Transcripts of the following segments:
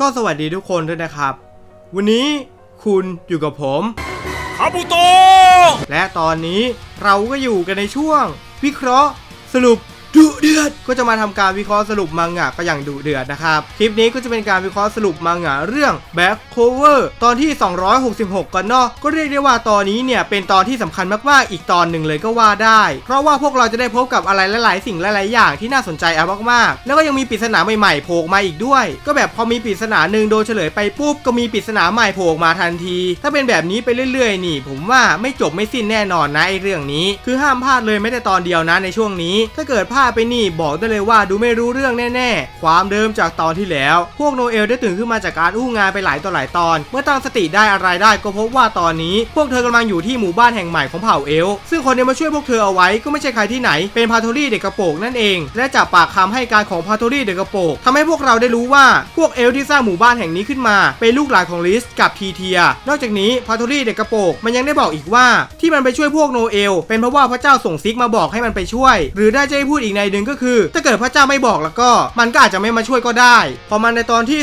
ก็สวัสดีทุกคนด้วยนะครับ วันนี้คุณอยู่กับผมคาบุโตะและตอนนี้เราก็อยู่กันในช่วง วิเคราะห์สรุป ดุเดือด ก็จะมาทำการวิเคราะห์สรุปมังงะก็อย่างดุเดือดนะครับ คลิปนี้ก็จะเป็นการวิเคราะห์สรุปมังงะเรื่อง Back Cover ตอนที่ 266 กันเนาะ ก็เรียกได้ว่าตอนนี้เนี่ยเป็นตอนที่สำคัญมากๆ อีกตอนหนึ่งเลยก็ว่าได้ เพราะว่าพวกเราจะได้พบกับอะไรหลายๆ สิ่งหลายๆ อย่างที่น่าสนใจเอามากๆ แล้วก็ยังมีปริศนาใหม่ๆ โผล่มาอีกด้วย ก็แบบพอมีปริศนาหนึ่งโดนเฉลยไปปุ๊บก็มีปริศนาใหม่โผล่มาทันที ถ้าเป็นแบบนี้ไปเรื่อยๆ นี่ ผมว่าไม่จบไม่สิ้นแน่นอนนะไอเรื่องนี้ คือห้ามพลาดเลยไม่แต่ตอนเดียวนะในช่วงนี้ ถ้าเกิดพลาไปนี่บอกได้เลยว่าดูไม่รู้เรื่องแน่ๆ ความเดิมจากตอนที่แล้ว พวกโนเอลได้ตื่นขึ้นมาจากการอู้งานไปหลายต่อหลายตอน เมื่อตั้งสติได้อะไรได้ก็พบว่าตอนนี้ พวกเธอกำลังอยู่ที่หมู่บ้านแห่งใหม่ของเผ่าเอล ซึ่งคนที่มาช่วยพวกเธอเอาไว้ก็ไม่ใช่ใครที่ไหน เป็นพาโทรี่เด็กกระโปงนั่นเอง และจากปากคำให้การของพาโทรี่เด็กกระโปงทำให้พวกเราได้รู้ว่าพวกเอลที่สร้างหมู่บ้านแห่งนี้ขึ้นมา เป็นลูกหลานของลิสกับทีเทีย นอกจากนี้พาโทรี่เด็กกระโปงมันยังได้บอกอีกว่า ที่มันไปช่วยพวกโนเอล เป็นเพราะว่าพระเจ้าส่งซิกมาบอกให้มันไปช่วย หรือได้จะให้พูดอีกในหนึ่งก็คือ ถ้าเกิดพระเจ้าไม่บอกแล้วก็ มันก็อาจจะไม่มาช่วยก็ได้พอมันในตอนที่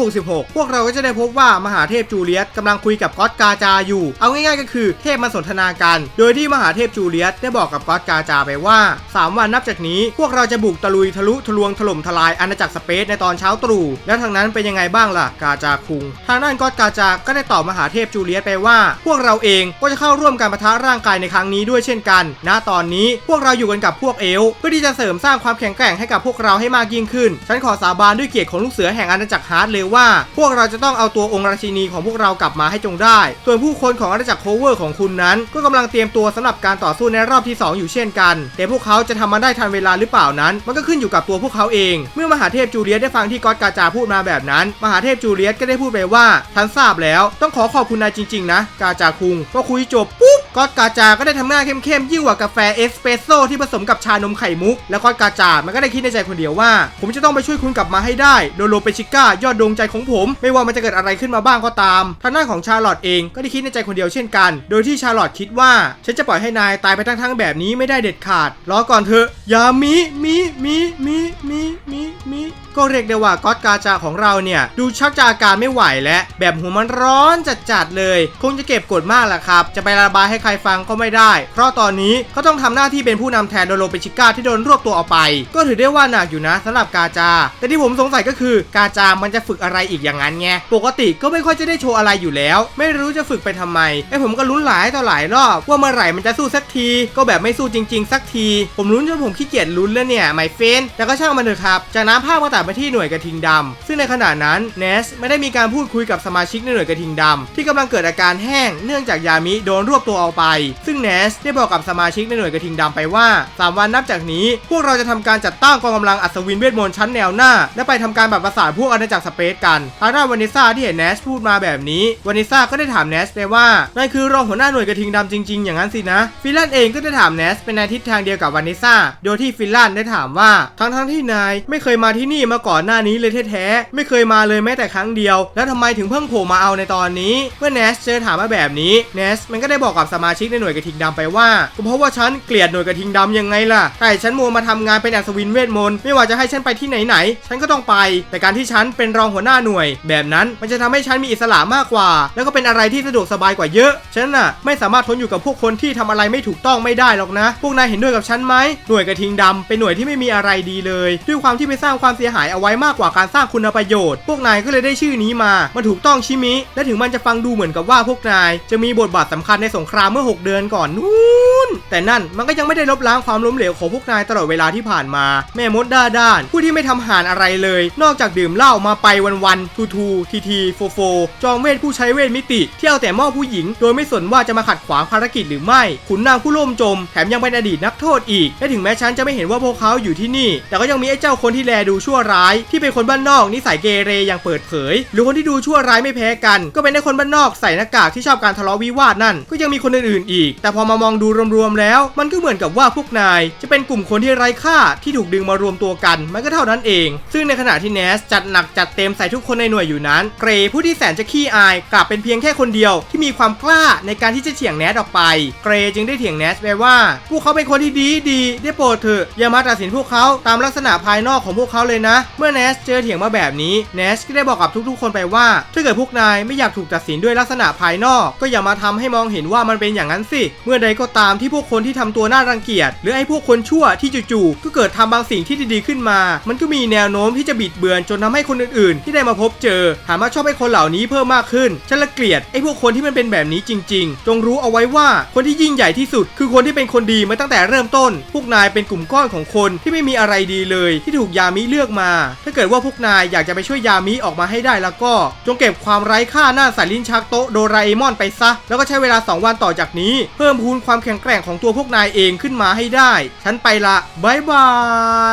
266 พวกเราก็จะได้พบว่ามหาเทพจูเลียสกำลังคุยกับก๊อตกาจาอยู่ เอาง่ายๆก็คือเทพมาสนทนากัน โดยที่มหาเทพจูเลียสได้บอกกับก๊อตกาจาไปว่า 3 วันนับจากนี้พวกเราจะบุกตะลุยทะลุทะลวงถล่มทลายอาณาจักรสเปซในตอนเช้าตรู่แล้วทางนั้นเป็นยังไงบ้างล่ะกาจาคุง ทางด้านก๊อตกาจาก็ได้ตอบมหาเทพจูเลียสไปว่า พวกเราเองก็จะเข้าร่วมการประทะร่างกายในครั้งนี้ด้วยเช่นกัน ณตอนนี้พวกเราอยู่กันกับพวกเอลเพื่อที่จะเสริมสร้างความแข็งแกร่งให้กับพวกเราให้มากยิ่งขึ้น ฉันขอสาบานด้วยเกียรติของลูกเสือแห่งอาณาจักรฮาร์ดเลยว่า พวกเราจะต้องเอาตัวองค์ราชินีของพวกเรากลับมาให้จงได้ ส่วนผู้คนของอาณาจักรโคเวอร์ของคุณนั้น ก็กำลังเตรียมตัวสำหรับการต่อสู้ในรอบที่ 2 อยู่เช่นกัน แต่พวกเขาจะทำมันได้ทันเวลาหรือเปล่านั้น มันก็ขึ้นอยู่กับตัวพวกเขาเอง เมื่อมหาเทพจูเลียสได้ฟังที่ก๊อตกาจาพูดมาแบบนั้น มหาเทพจูเลียสก็ได้พูดไปว่าฉันทราบแล้ว ต้องขอขอบคุณนายจริง ๆ นะ กาจาคุงพอคุยจบปุ๊บก๊อตกาจาก็ได้ทำหน้าเข้มๆยิ่งกว่ากาแฟเอสเปรสโซ่ที่ผสมกับชานมไข่มุกแล้วก๊อตกาจามันก็ได้คิดในใจคนเดียวว่า ผมจะต้องไปช่วยคุณกลับมาให้ได้ โดโลเปชิก้ายอดดวงใจของผม ไม่ว่ามันจะเกิดอะไรขึ้นมาบ้างก็ตามทางด้านของชาร์ลอตเองก็ได้คิดในใจคนเดียวเช่นกัน โดยที่ชาร์ลอตคิดว่าฉันจะปล่อยให้นายตายไปทั้งๆแบบนี้ไม่ได้เด็ดขาดรอก่อนเถอะอย่ามีมีมีมีมีมีมีก็เรียกได้ว่าก๊อตกาจาของเราเนี่ย ดูชักจะอาการไม่ไหวแล้วแบบหัวมันร้อนจัดๆเลย คงจะเก็บกดมากแหละครับ จะไประบายให้ใครฟังก็ไม่ได้ เพราะตอนนี้เขาต้องทำหน้าที่เป็นผู้นำแทนโดโลเปชิก้าที่โดนรวบตัวออกไป ก็ถือได้ว่าหนักอยู่นะสำหรับกาจา แต่ที่ผมสงสัยก็คือกาจามันจะฝึกอะไรอีกอย่างนั้นไงปกติก็ไม่ค่อยจะได้โชว์อะไรอยู่แล้ว ไม่รู้จะฝึกไปทำไมไอผมก็ลุ้นหลายต่อหลายรอบว่าเมื่อไหร่มันจะสู้สักที ก็แบบไม่สู้จริง ๆ สักที ผมลุ้นจนผมขี้เกียจลุ้นแล้วเนี่ยไมเฟนแต่ก็ช่างมันเถอะครับจากนั้นภาพก็ตัดไปที่หน่วยกระทิงดำซึ่งในขณะนั้นเนสไม่ได้มีการพูดคุยกับสมาชิกในหน่วยกระทิงดำที่กำลังเกิดอาการแห้งเนื่องจากยามิโดนรวบตัวเอาไป ซึ่งเนสได้บอกกับสมาชิกในหน่วยกระทิงดำไปว่า3วันนับจากนี้พวกเราจะทำการจัดตั้งกองกำลังอัศวินเวทมนต์ชั้นแนวหน้า และไปทำการแบัดประสานพวกอาณาจักรสเปซกันทางด้านวานิซ่าที่เห็นเนสพูดมาแบบนี้วานิซ่าก็ได้ถามเนสไปว่านายคือรองหัวหน้าหน่วยกระทิงดำจริง ๆ อย่างนั้นสินะ ฟิลลันเองก็ได้ถามเนสเป็นในทิศทางเดียวกับวานิซ่า โดยที่ฟิลลันได้ถามว่า ทั้งทั้งๆที่นายไม่เคยมาที่นี่มาก่อนหน้านี้เลยแท้ๆ ไม่เคยมาเลยแม้แต่ครั้งเดียว แล้วทำไมถึงเพิ่งโผล่มาเอาในตอนนี้ เมื่อเนสเจอถามมาแบบนี้เนสมันก็ได้บอกกับสมาชิกในหน่วยกระทิงดำไปว่าก็เพราะว่าฉันเกลียดหน่วยกระทิงดำยังไงล่ะแต่ฉันมัวมาทำงานเป็นอัศวินเวทมนต์ไม่ว่าจะให้ฉันไปที่ไหนๆฉันก็ต้องไป แต่การที่ฉันเป็นรองหัวหน้าหน่วย แบบนั้นมันจะทำให้ฉันมีอิสระมากกว่า แล้วก็เป็นอะไรที่สะดวกสบายกว่าเยอะฉันน่ะไม่สามารถทนอยู่กับพวกคนที่ทำอะไรไม่ถูกต้องไม่ได้หรอกนะ พวกนายเห็นด้วยกับฉันไหมหน่วยกระทิงดำเป็นหน่วยที่ไม่มีอะไรดีเลย ด้วยความที่ไปสร้างความเสียหายเอาไว้มากกว่าการสร้างคุณประโยชน์ พวกนายก็เลยได้ชื่อนี้มา มันถูกต้องชิมิ และถึงมันจะฟังดูเหมือนกับว่าพวกนาย จะมีบทบาทสำคัญในสงครามเมื่อ 6 เดือนก่อนนู้น แต่นั่นมันก็ยังไม่ได้ลบล้างความล้มเหลวของพวกนายตลอดเวลาที่ผ่านมา แม่มดด้าด้าน ผู้ที่ไม่ทำหานอะไรเลย นอกจากดื่มเหล้ามาไปวันๆทูทูทีทีโฟโฟจองเวทผู้ใช้เวทมิติ ที่เอาแต่มอบผู้หญิง โดยไม่สนว่าจะมาขัดขวางภารกิจหรือไม่ ขุนนางผู้ล่มจม แถมยังเป็นอดีตนักโทษอีก และถึงแม้ฉันจะไม่เห็นว่าพวกเขาอยู่ที่นี่ แต่ก็ยังมีไอ้เจ้าคนที่แลดูชั่วร้าย ที่เป็นคนบ้านนอกนิสัยเกเรอย่างเปิดเผย หรือคนที่ดูชั่วร้ายไม่แพ้กัน ก็เป็นไอ้คนบ้านนอกใส่หน้ากากที่ชอบการทะเลาะวิวาทนั่นก็ยังมีคนอื่นๆอีก แต่พอมามองดูรวมๆแล้วมันก็เหมือนกับว่าพวกนาย จะเป็นกลุ่มคนที่ไร้ค่าที่ถูกดึงมารวมตัวกัน มันก็เท่านั้นเอง ซึ่งในขณะที่เนสจัดหนักจัดเต็มใส่ทุกคนในหน่วยอยู่นั้น เกรผู้ที่แสนจะขี้อายกลับเป็นเพียงแค่คนเดียวที่มีความกล้าในการที่จะเถียงแนสออกไป เกรจึงได้เถียงแนสไปว่า พวกเขาเป็นคนที่ดีดีได้โปรดเถอะอย่ามาตัดสินพวกเขาตามลักษณะภายนอกของพวกเขาเลยนะ เมื่อเนสเจอเถียงมาแบบนี้เนสก็ได้บอกกับทุกๆ คนไปว่า ถ้าเกิดพวกนายไม่อยากถูกตัดสินด้วยลักษณะภายนอก ก็อย่ามาทำให้มองเห็นว่ามันเป็นอย่างนั้นสิ เมื่อใดก็ตามที่พวกคนที่ทำตัวน่ารังเกียจ หรือไอ้พวกคนชั่วที่จู่ๆก็เกิดทำบางสิ่งที่ดีๆขึ้นมา มันก็มีแนวโน้มที่จะบิดเบือนจนทำให้คนอื่นๆ ที่ได้มาพบเจอถามว่าชอบไอ้คนเหล่านี้เพิ่มมากขึ้นฉันละเกลียดไอ้พวกคนที่มันเป็นแบบนี้จริง ๆ จงรู้เอาไว้ว่าคนที่ยิ่งใหญ่ที่สุด คือคนที่เป็นคนดีมาตั้งแต่เริ่มต้น พวกนายเป็นกลุ่มก้อนของคนที่ไม่มีอะไรดีเลยที่ถูกยามิเลือกมา ถ้าเกิดว่าพวกนายอยากจะไปช่วยยามิออกมาให้ได้แล้วก็ จงเก็บความไร้ค่าหน้าใส่ลิ้นชักโต๊ะโดราเอมอนไปซะ แล้วก็ใช้เวลา 2 วันต่อจากนี้ เพิ่มพูนความแข็งแกร่งของตัวพวกนายเองขึ้นมาให้ได้ ฉันไปละบายบา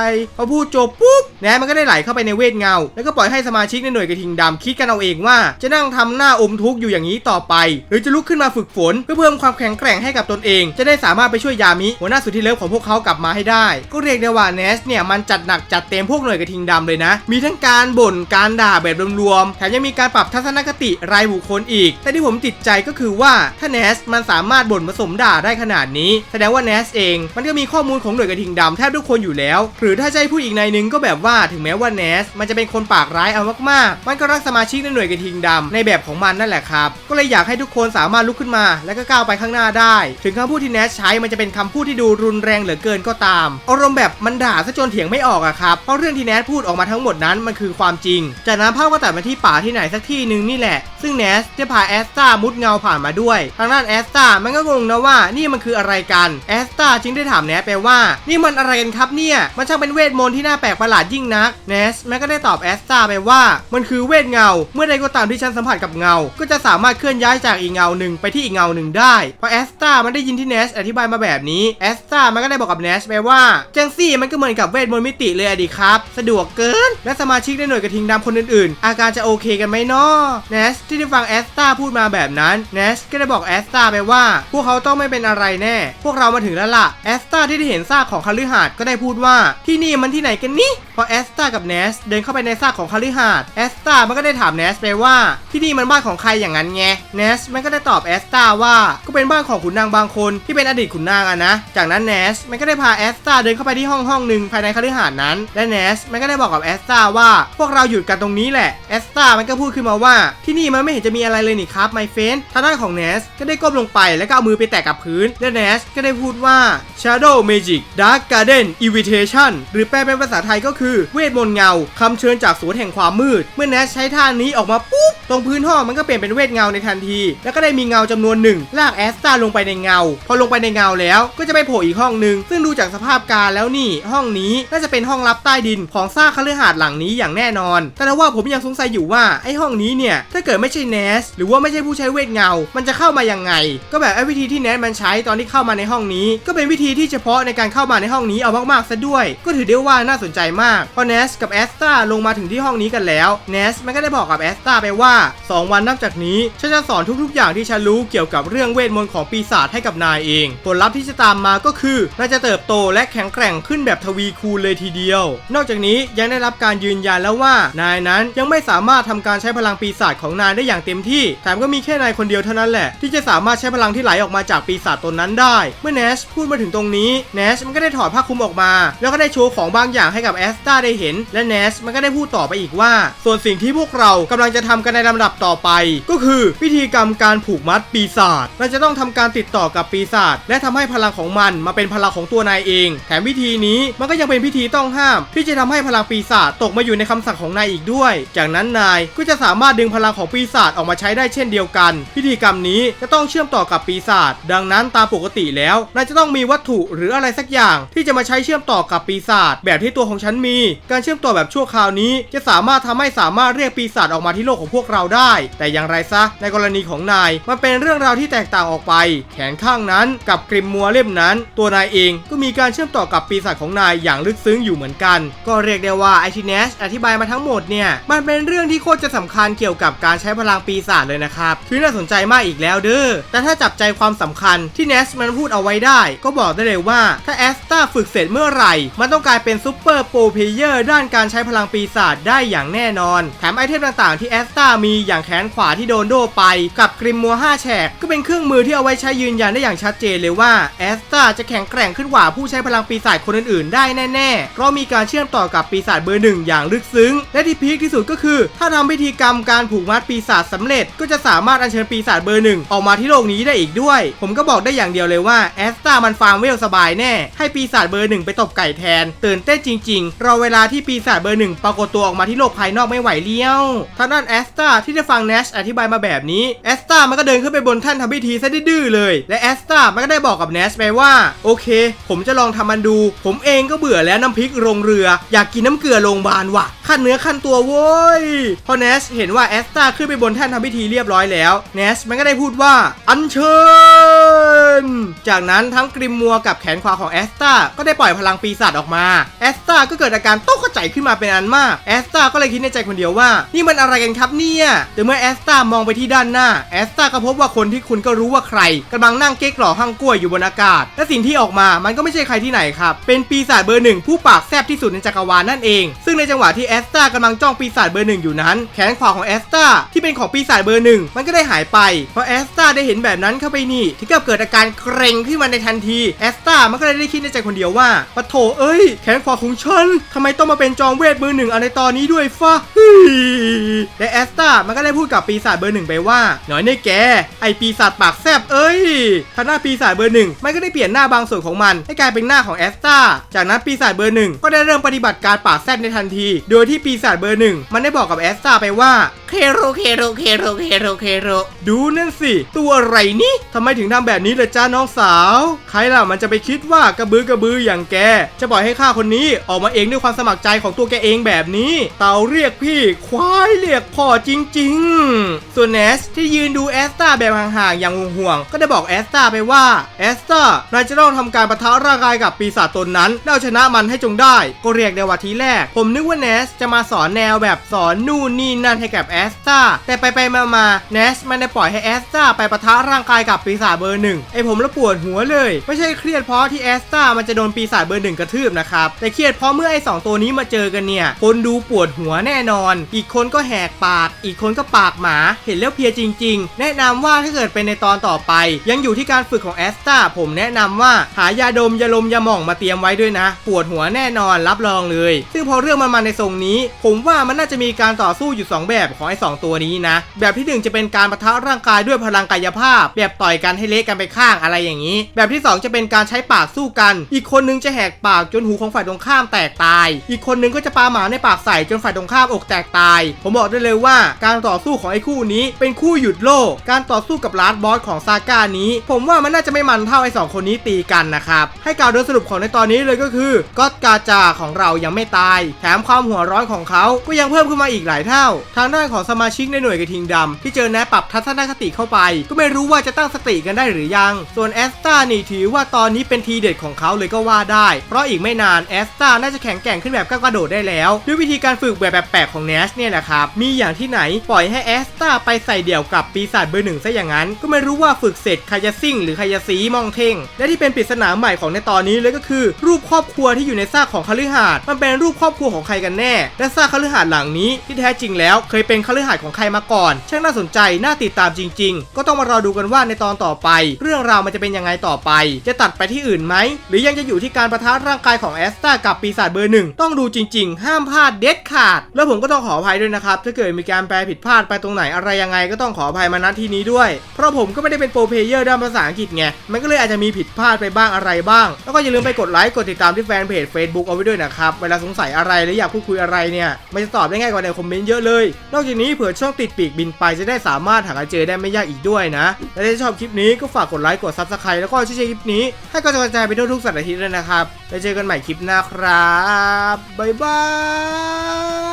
ยพอพูดจบปุ๊บแหนมันก็ได้ไหลเข้าไปในเวทเงา แล้วก็ปล่อยให้สมาชิกในหน่วยกระทิงดำคิดกันเอาเองว่า จะนั่งทำหน้าอมทุกข์อยู่อย่างนี้ต่อไป หรือจะลุกขึ้นมาฝึกฝน เพื่อเพิ่มความแข็งแกร่งให้กับตนเอง จะได้สามารถไปช่วยยามิหัวหน้าสุดที่เลิฟของพวกเขากลับมาให้ได้ ก็เรียกได้ว่าเนสเนี่ยมันจัดหนักจัดเต็มพวกหน่วยกระทิงดำเลยนะ มีทั้งการบ่นการด่าแบบรวมๆแถมยังมีการปรับทัศนคติรายบุคคลอีก แต่ที่ผมติดใจก็คือว่าถ้าเนสมันสามารถบ่นผสมด่าได้ขนาดนี้แสดงว่าเนสเอง มันก็มีข้อมูลของหน่วยกระทิงดำแทบทุกคนอยู่แล้ว หรือถ้าใจะให้พูดอีกในหนึงก็แบบว่าถึงแม้ว่าเนสมันจะเป็นคนปากร้ายเอามากๆ มันก็รักสมาชิกในหน่วยกระทิงดำในแบบของมันนั่นแหละครับก็เลยอยากให้ทุกคนสามารถลุกขึ้นมา แล้วก็ก้าวไปข้างหน้าได้ ถึงคำพูดที่เนสใช้มันจะเป็นคำพูดที่ดูรุนแรงเหลือเกินก็ตามอารมณ์แบบมันด่าซะจนเถียงไม่ออกอะครับเพราะเรื่องที่เนสพูดออกมาทั้งหมดนั้นมันคือความจริง จากนั้นภาพก็ตัดมาที่ป่าที่ไหนสักที่หนึ่งนี่แหละ ซึ่งเนสได้พาแอสตามุดเงาผ่านมาด้วย ทางด้านแอสตามันก็งงนะว่านี่มันคืออะไรกันแอสตาจึงได้ถามเนสไปว่า นี่มันอะไรกันครับเนี่ยมันช่างเป็นเวทมนต์ที่น่าแปลกประหลาดยิ่งนักเนสแมันก็ได้ตอบแอสตาไปว่า มันคือเวทเงา เมื่อใดก็ตามที่ฉันสัมผัสกับเงา ก็จะสามารถเคลื่อนย้ายจากอีกเงาหนึ่งไปที่อีกเงาหนึ่งได้พอแอสตามันได้ยินที่เนสอธิบายมาแบบนี้แอสตามันก็ได้บอกกับเนสไปว่าจังซี่มันก็เหมือนกับเวทมนต์มิติเลยอะดิครับสะดวกเกิน และสมาชิกในหน่วยกระทิงดำคนอื่นๆ อาการจะโอเคกันไหมเนาะเนสที่ได้ฟังแอสตาพูดมาแบบนั้นเนสก็ได้บอกแอสตาไปว่า พวกเขาต้องไม่เป็นอะไรแน่พวกเรามาถึงแล้วล่ะแอสตาที่ได้เห็นซากของคาลิฮาดก็ได้พูดว่าที่นี่มันที่ไหนกันนี่พอแอสตากับเนสเดินเข้าไปในซากของคาลิฮาดแอสตามันก็ได้ถามเนสไปว่า ที่นี่มันบ้านของใครอย่างนั้นไงเนสมันก็ได้ตอบแอสตาว่าก็เป็นบ้านของขุนนางบางคนที่เป็นอดีตขุนนางอะนะ จากนั้นเนสมันก็ได้พาแอสตาเดินเข้าไปที่ห้องห้องหนึ่งภายในคาลิฮาดนั้นและเนสมันก็ได้บอกกับแอสตาว่าพวกเราหยุดกันตรงนี้แหละแอสตามันก็พูดขึ้นมาว่า ที่นี่มันไม่เห็นจะมีอะไรเลยนี่ครับไมเฟนทางด้านของเนสก็ได้ก้มลงไปแล้วก็เอามือไปแตะกับพื้นและเนสก็ได้พูดว่า Shadow Magic Dark Garden Invitation หรือแปลเป็นภาษาไทยก็คือเวทมนต์เงาคำเชิญจากสวนแห่งความมืด เมื่อเนสใช้ท่านี้ออกมาปุ๊บ ตรงพื้นห้องมันก็เปลี่ยนเป็นเวทเงาในทันที แล้วก็ได้มีเงาจำนวนหนึ่งลากแอสตาลงไปในเงา พอลงไปในเงาแล้วก็จะไปโผล่อีกห้องหนึ่งซึ่งดูจากสภาพการแล้วนี่ ห้องนี้น่าจะเป็นห้องลับใต้ดินของซากคฤหาสน์หลังนี้อย่างแน่นอน แต่ว่าผมยังสงสัยอยู่ว่าไอ้ห้องนี้เนี่ยถ้าเกิดไม่ใช่เนสหรือว่าไม่ใช่ผู้ใช้เวทเงา มันจะเข้ามายังไง ก็แบบไอ้วิธีที่เนสมันใช้ตอนที่เข้ามาในห้องนี้ ก็เป็นวิธีที่เฉพาะในการเข้ามาในห้องนี้เอามากๆซะด้วย ก็ถือได้ว่าน่าสนใจมากพอเนสกับแอสตาลงมาถึงที่ห้องนี้กันแล้วเนสมันก็ได้บอกกับแอสตาไปว่า2 วันนับจากนี้ฉันจะสอนทุกๆ อย่างที่ฉันรู้เกี่ยวกับเรื่องเวทมนต์ของปีศาจให้กับนายเอง ผลลัพธ์ที่จะตามมาก็คือนายจะเติบโตและแข็งแกร่งขึ้นแบบทวีคูณเลยทีเดียว นอกจากนี้ยังได้รับการยืนยันแล้วว่านายนั้นยังไม่สามารถทำการใช้พลังปีศาจของนายได้อย่างเต็มที่แถมก็มีแค่นายคนเดียวเท่านั้นแหละ ที่จะสามารถใช้พลังที่ไหลออกมาจากปีศาจตนนั้นได้ เมื่อเนสพูดมาถึงตรงนี้เนสมันก็ได้ถอดผ้าคลุมออกมา แล้วก็ได้โชว์ของบางอย่างให้กับแอสตาได้เห็น และเนสมันก็ได้พูดต่อไปอีกว่า ส่วนสิ่งที่พวกเรากำลังจะทำกันในลำดับต่อไป ก็คือพิธีกรรมการผูกมัดปีศาจเราจะต้องทำการติดต่อกับปีศาจและทำให้พลังของมันมาเป็นพลังของตัวนายเอง แถมวิธีนี้มันก็ยังเป็นพิธีต้องห้าม ที่จะทำให้พลังปีศาจตกมาอยู่ในคำสั่งของนายอีกด้วย จากนั้นนายก็จะสามารถดึงพลังของปีศาจออกมาใช้ได้เช่นเดียวกัน พิธีกรรมนี้จะต้องเชื่อมต่อกับปีศาจดังนั้นตามปกติแล้วนายจะต้องมีวัตถุหรืออะไรสักอย่าง ที่จะมาใช้เชื่อมต่อกับปีศาจแบบที่ตัวของฉันมี การเชื่อมต่อแบบชั่วคราวนี้ จะสามารถทำให้สามารถเรียกปีศาจออกมาที่โลกของพวกเราเราได้ แต่อย่างไรซะในกรณีของนายมันเป็นเรื่องราวที่แตกต่างออกไป แขนข้างนั้นกับกริมมัวเล่มนั้น ตัวนายเองก็มีการเชื่อมต่อกับปีศาจของนายอย่างลึกซึ้งอยู่เหมือนกัน ก็เรียกได้ว่าไอทีเนสอธิบายมาทั้งหมดเนี่ยมันเป็นเรื่องที่โคตรจะสำคัญเกี่ยวกับการใช้พลังปีศาจเลยนะครับคือน่าสนใจมากอีกแล้วเด้อแต่ถ้าจับใจความสำคัญที่เนสมันพูดเอาไว้ได้ ก็บอกได้เลยว่าถ้าแอสตาฝึกเสร็จเมื่อไหร่ มันต้องกลายเป็นซูเปอร์โปรเพเยอร์ด้านการใช้พลังปีศาจได้อย่างแน่นอน แถมไอเทมต่างๆที่แอสตามีีอย่างแขนขวาที่โดนโดไป กับกริมมัว5แฉกก็เป็นเครื่องมือที่เอาไว้ใช้ยืนยันได้อย่างชัดเจนเลยว่าแอสตาจะแข็งแกร่งขึ้นกว่าผู้ใช้พลังปีศาจคนอื่นๆ ได้แน่ๆเพราะมีการเชื่อมต่อกับปีศาจเบอร์หนึ่งอย่างลึกซึ้ง และที่พีคที่สุดก็คือ ถ้าทำพิธีกรรมการผูกมัดปีศาจสำเร็จ ก็จะสามารถอัญเชิญปีศาจเบอร์หนึ่งออกมาที่โลกนี้ได้อีกด้วย ผมก็บอกได้อย่างเดียวเลยว่าแอสตามันฟาร์มเวลสบายแน่ ให้ปีศาจเบอร์หนึ่งไปตบไก่แทน ตื่นเต้นจริงๆ รอเวลาที่ปีศาจเบอร์หนึ่งปรากฏตัวออกมาที่โลกภายนอกไม่ไหวเลี้ยวทางด้านแอสตาที่ได้ฟังเนชอธิบายมาแบบนี้แอสตามันก็เดินขึ้นไปบนแท่านทำพิธีซะดื้อเลย และแอสตามันก็ได้บอกกับเนชไปว่า โอเค ผมจะลองทำมันดู ผมเองก็เบื่อแล้วน้ำพริกโรงเรือ อยากกินน้ำเกลือโรงพยาบาลว่ะ ขั้นเนื้อขั้นตัวโว้ยพอเนชเห็นว่าแอสตาขึ้นไปบนแท่นทำพิธีเรียบร้อยแล้วเนชมันก็ได้พูดว่า อัญเชิญ จากนั้นทั้งกริมมัวกับแขนขวาของแอสตาก็ได้ปล่อยพลังปีศาจออกมาแอสตาก็เกิดอาการตกใจขึ้นมาเป็นอันมากแอสตาก็เลยคิดในใจคนเดียวว่า นี่มันอะไรกันครับเนี่ยแต่เมื่อแอสตามองไปที่ด้านหน้าแอสตาก็พบว่าคนที่คุณก็รู้ว่าใครกำลังนั่งเก๊กหล่อห้างกล้วยอยู่บนอากาศ และสิ่งที่ออกมามันก็ไม่ใช่ใครที่ไหนครับเป็นปีศาจเบอร์หนึ่งผู้ปากแซบที่สุดในจักรวาลนั่นเอง ซึ่งในจังหวะที่แอสตากำลังจ้องปีศาจเบอร์หนึ่งอยู่นั้น แขนขวาของแอสตาที่เป็นของปีศาจเบอร์หนึ่งมันก็ได้หายไปเพราะแอสตาได้เห็นแบบนั้นเข้าไปนี่ที่กับเกิดอาการเกรงขึ้นมาในทันทีแอสตามันก็เลยได้คิดในใจคนเดียวว่าปะโถเอ้ย แขนขวาของฉันทำไมต้องมาเป็นจอมเวทมือหนึ่งอะไรตอนนี้ด้วยฟะเฮ้ยและแอสตามันก็ได้พูดกับปีศาจเบอร์หนึ่งไปว่าหน่อยเนี่ยแก ไอปีศาจปากแซบเอ้ยทางหน้าปีศาจเบอร์หนึ่งมันก็ได้เปลี่ยนหน้าบางส่วนของมันให้กลายเป็นหน้าของแอสตาจากนั้นปีศาจเบอร์หนึ่งก็ได้เริ่มปฏิบัติการปากแซบในทันที โดยที่ปีศาจเบอร์หนึ่งมันได้บอกกับแอสตาไปว่าเคโรเคโรเคโรเคโรเคโรดูนั่นสิ ตัวอะไรนี่ทำไมถึงทำแบบนี้เลยจ้าน้องสาว ใครล่ะมันจะไปคิดว่ากระบือกระบืออย่างแก จะปล่อยให้ข้าคนนี้ออกมาเองด้วยความสมัครใจของตัวแกเองแบบนี้ เต่าเรียกพี่ ควายเรียกพ่อจริง ๆ ส่วนเนสที่ยืนดูแอสตาแบบห่างๆอย่างห่วงๆก็ได้บอกแอสตาไปว่าแอสตานายจะต้องทำการประทะร่างกายกับปีศาจตนนั้นแล้วเอาชนะมันให้จงได้ ก็เรียกได้ว่าทีแรก ผมนึกว่าเนสจะมาสอนแนวแบบสอนนู่นนี่นั่นให้กับแอสตาแต่ไปไปมามาเนสมันได้ปล่อยให้แอสตาไปประทะร่างกายกับปีศาจเบอร์หนึ่งไอผมละปวดหัวเลย ไม่ใช่เครียดเพราะที่แอสตามันจะโดนปีศาจเบอร์หนึ่งกระทืบนะครับแต่เครียดเพราะเมื่อไอสองตัวนี้มาเจอกันเนี่ย คนดูปวดหัวแน่นอน อีกคนก็แหกปาก อีกคนก็ปากหมาเห็นแล้วเพียจริง ๆ แนะนำว่าถ้าเกิดเป็นในตอนต่อไป ยังอยู่ที่การฝึกของแอสตาผมแนะนำว่าหายาดมยาลมยาหม่องมาเตรียมไว้ด้วยนะ ปวดหัวแน่นอนรับรองเลย ซึ่งพอเรื่องมันมาในทรงนี้ผมว่ามันน่าจะมีการต่อสู้อยู่ 2 แบบของไอ้สองตัวนี้นะ แบบที่หนึ่งจะเป็นการปะทะร่างกายด้วยพลังกายภาพ แบบต่อยกันให้เละกันไปข้างอะไรอย่างนี้ แบบที่สองจะเป็นการใช้ปากสู้กัน อีกคนนึงจะแหกปากจนหูของฝ่ายตรงข้ามแตกตาย อีกคนนึงก็จะปาหมาในปากใส่จนฝ่ายตรงข้ามอกแตกตาย ผมบอกได้เลยว่าการต่อสู้ของไอ้คู่นี้ เป็นคู่หยุดโลก การต่อสู้กับลาร์ดบอสของซาก้านี้ ผมว่ามันน่าจะไม่มันเท่าไอ้สองคนนี้ตีกันนะครับให้กล่าวโดยสรุปของในตอนนี้เลยก็คือก็อดกาจาของเรายังไม่ตาย แถมความหัวร้อนของเขาก็ยังเพิ่มขึ้นมาอีกหลายเท่า ทางด้านของสมาชิกในหน่วยกระทิงดำที่เจอแนะปรับทัศนคติเข้าไป ก็ไม่รู้ว่าจะตั้งสติกันได้หรือยัง ส่วนแอสตานี่ถือว่าตอนนี้เป็นทีเด็ดของเขาเลยก็ว่าได้ เพราะอีกไม่นานแอสตาน่าจะแข็งแกร่งขึ้นแบบก้าวกระโดดได้แล้ว ด้วยวิธีการฝึกแบบแปลกๆของเนสเนี่ยนะครับ มีอย่างที่ไหนปล่อยให้แอสตาไปใส่เดี่ยวกับปีศาจเบอร์หนึ่งซะอย่างนั้น ก็ไม่รู้ว่าฝึกเสร็จใครจะซิ่งหรือใครจะสีมองเท่ง และที่เป็นปริศนาใหม่ของในตอนนี้เลยก็คือ รูปครอบครัวที่อยู่ในซากของคฤหาสน์มันเป็นรูปครอบครัวของใครกันแน่และซากคฤหาสน์หลังนี้ที่แท้จริงแล้วเคยเป็นคฤหาสน์ของใครมาก่อน ช่างน่าสนใจน่าติดตามจริง ๆ ก็ต้องมารอดูกันว่าในตอนต่อไป เรื่องราวมันจะเป็นยังไงต่อไป จะตัดไปที่อื่นไหม หรือยังจะอยู่ที่การประทะร่างกายของแอสตากับปีศาจเบอร์หนึ่งต้องดูจริง ๆ ห้ามพลาดเด็ดขาด แล้วผมก็ต้องขออภัยด้วยนะครับถ้าเกิดมีการแปลผิดพลาดไปตรงไหนอะไรยังไงก็ต้องขออภัยมาณที่นี้ด้วย เพราะผมก็ไม่ได้เป็นโปรเพเยอร์ด้านภาษาอังกฤษไงมันก็เลยอาจจะมีผิดพลาดไปบ้างอะไรบ้าง แล้วก็อย่าลืมไปกดไลค์กดติดตามที่แฟนเพจ Facebook เอาไว้ด้วยนะครับเวลาสงสัยอะไรหรืออยากพูดคุยอะไรเนี่ยมันจะตอบได้ง่ายกว่าในคอมเมนต์เยอะเลย นอกจากนี้เผื่อช่องติดปีกบินไปจะได้สามารถหากเจอได้ไม่ยากอีกด้วยนะและถ้าชอบคลิปนี้ก็ฝากกดไลค์กดซับสไครต์แล้วก็ช่วยแชร์คลิปนี้ ให้กระจายไปทั่วทุกสัปดาห์อาทิตย์เลยนะครับแล้วเจอกันใหม่คลิปหน้าครับบ๊ายบาย